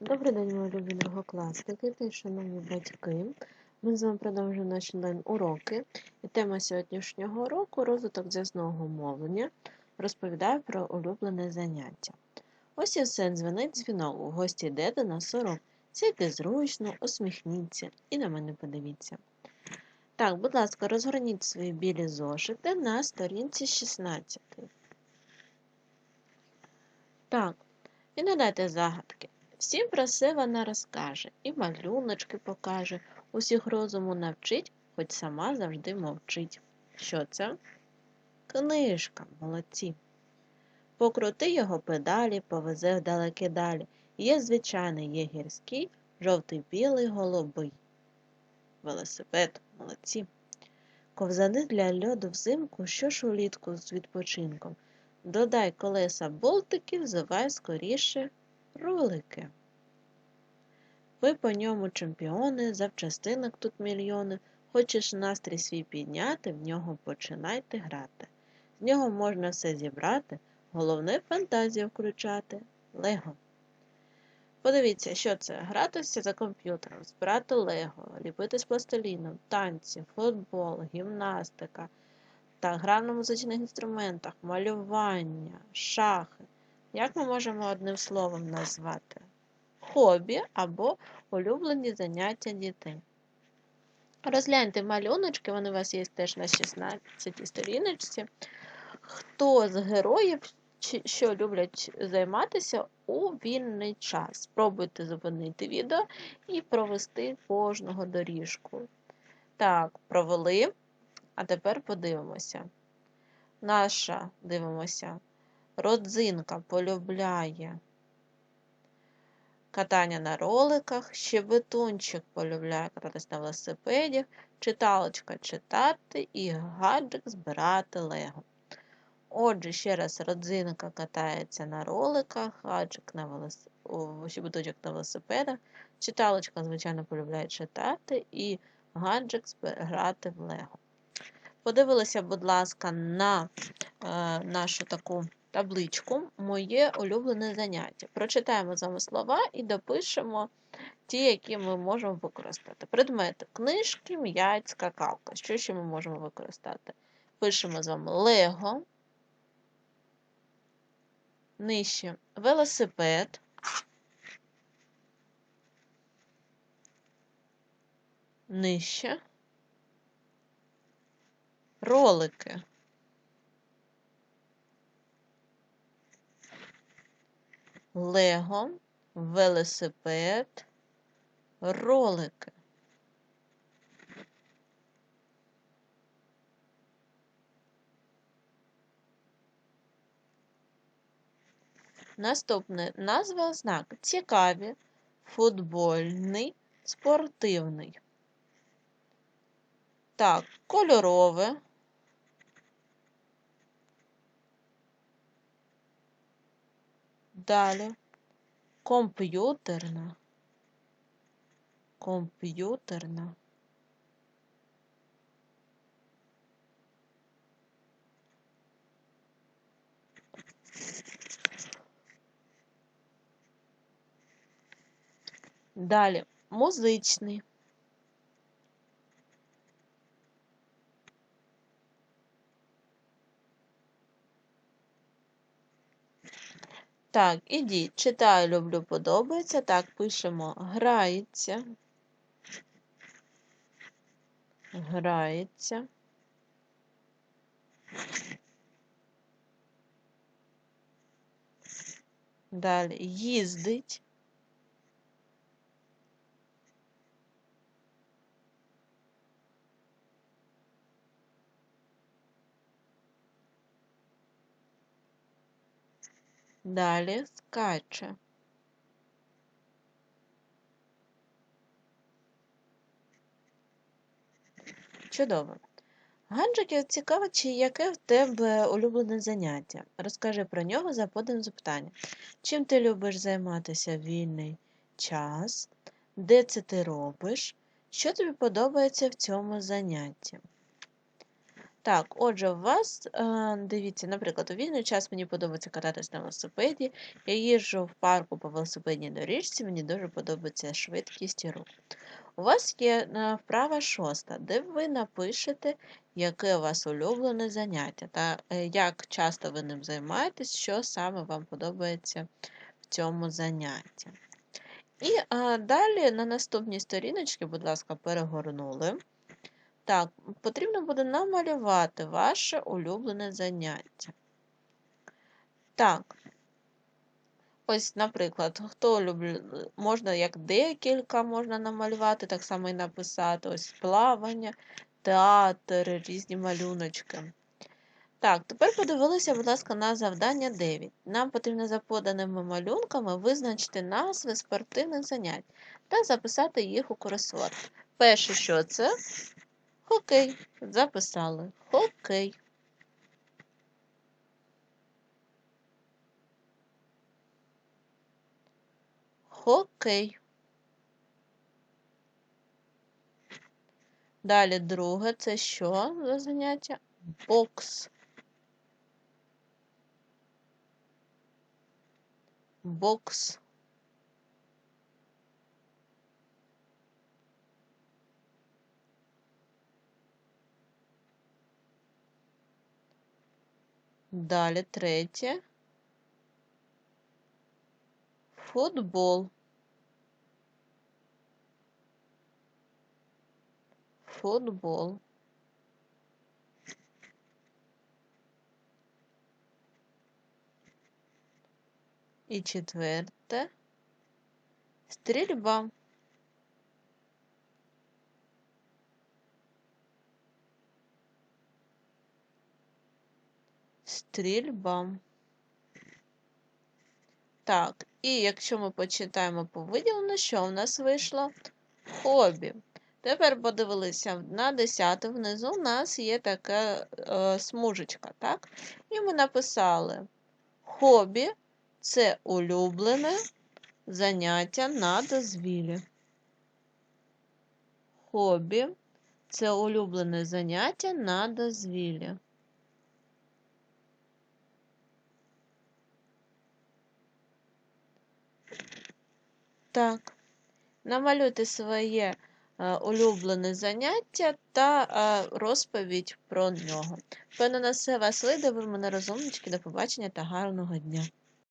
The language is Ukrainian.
Добрий день, мої любі другокласники та шановні батьки. Ми з вами продовжуємо наші онлайн-уроки. І тема сьогоднішнього уроку розвиток зв'язного мовлення розповідає про улюблене заняття. Ось і все, дзвонить дзвінок, у гості йде до нас урок. Сідьте зручно, усміхніться і на мене подивіться. Так, будь ласка, розгорніть свої білі зошити на сторінці 16. Так, і надайте загадки. Всім про все вона розкаже, і малюночки покаже, усіх розуму навчить, хоч сама завжди мовчить. Що це? Книжка, молодці. Покрути його педалі, повезе в далі. Є звичайний, є гірський, жовтий, білий, голубий. Велосипед, молодці. Ковзани для льоду взимку, що ж улітку з відпочинком. Додай колеса болтиків, зивай скоріше ролики. Ви по ньому чемпіони, завчастинок тут мільйони. Хочеш настрій свій підняти, в нього починайте грати. З нього можна все зібрати, головне фантазію включати. Лего. Подивіться, що це? Гратися за комп'ютером, збирати лего, ліпити з пластиліном, танці, футбол, гімнастика та гра на музичних інструментах, малювання, шахи. Як ми можемо одним словом назвати? Хобі або улюблені заняття дітей. Розгляньте малюночки, вони у вас є теж на 16 сторіночці. Хто з героїв, що люблять займатися у вільний час? Спробуйте зупинити відео і провести кожного доріжку. Так, провели. А тепер подивимося. Наша, дивимося, родзинка полюбляє катання на роликах, щебетунчик полюбляє кататись на велосипеді, читалочка читати і гаджик збирати лего. Отже, ще раз родзинка катається на роликах, гаджик на велос... щебетунчик на велосипедах, читалочка, звичайно, полюбляє читати і гаджик збирати в лего. Подивилися, будь ласка, на е, нашу таку табличку Моє улюблене заняття. Прочитаємо з вами слова і допишемо ті, які ми можемо використати. Предмети книжки, м'яць, скакалка. Що ще ми можемо використати? Пишемо з вами Лего, нижче велосипед. Нижче ролики. Лего, велосипед, ролики. Наступне назва знак цікаві, футбольний, спортивний. Так, кольорове, Далі комп'ютерна, комп'ютерна. Далі музичний. Так, ідіть, читаю, люблю, подобається. Так, пишемо грається. Грається. Далі їздить. Далі скаче. Чудово. Ганджиків цікаво, чи яке в тебе улюблене заняття. Розкажи про нього за подим запитання. Чим ти любиш займатися вільний час? Де це ти робиш? Що тобі подобається в цьому занятті? Так, отже, у вас, е, дивіться, наприклад, у вільний час мені подобається кататись на велосипеді. Я їжджу в парку по велосипедній доріжці, мені дуже подобається швидкість і рух. У вас є е, вправа шоста, де ви напишете, яке у вас улюблене заняття та е, як часто ви ним займаєтесь, що саме вам подобається в цьому занятті. І а, далі на наступній сторіночці, будь ласка, перегорнули. Так, потрібно буде намалювати ваше улюблене заняття. Так. Ось, наприклад, хто любить, можна як декілька можна намалювати, так само і написати ось плавання, театр, різні малюночки. Так, тепер подивилися, будь ласка, на завдання 9. Нам потрібно за поданими малюнками визначити назви спортивних занять та записати їх у кросворд. Перше, що це? Хокей. Записали. Хокей. Хокей. Далі друге це що за заняття? Бокс. Бокс. Далі третє. Футбол. Футбол. І четверте. Стрільба. Стрільба. Так, і якщо ми почитаємо по виділенню, що в нас вийшло? Хобі. Тепер подивилися на 10 внизу у нас є така е, смужечка, так? І ми написали хобі це улюблене заняття на дозвілі. Хобі це улюблене заняття на дозвілі. Так, намалюйте своє е, улюблене заняття та е, розповідь про нього. Певно, на все вас вийде, ви мене розумнички. До побачення та гарного дня!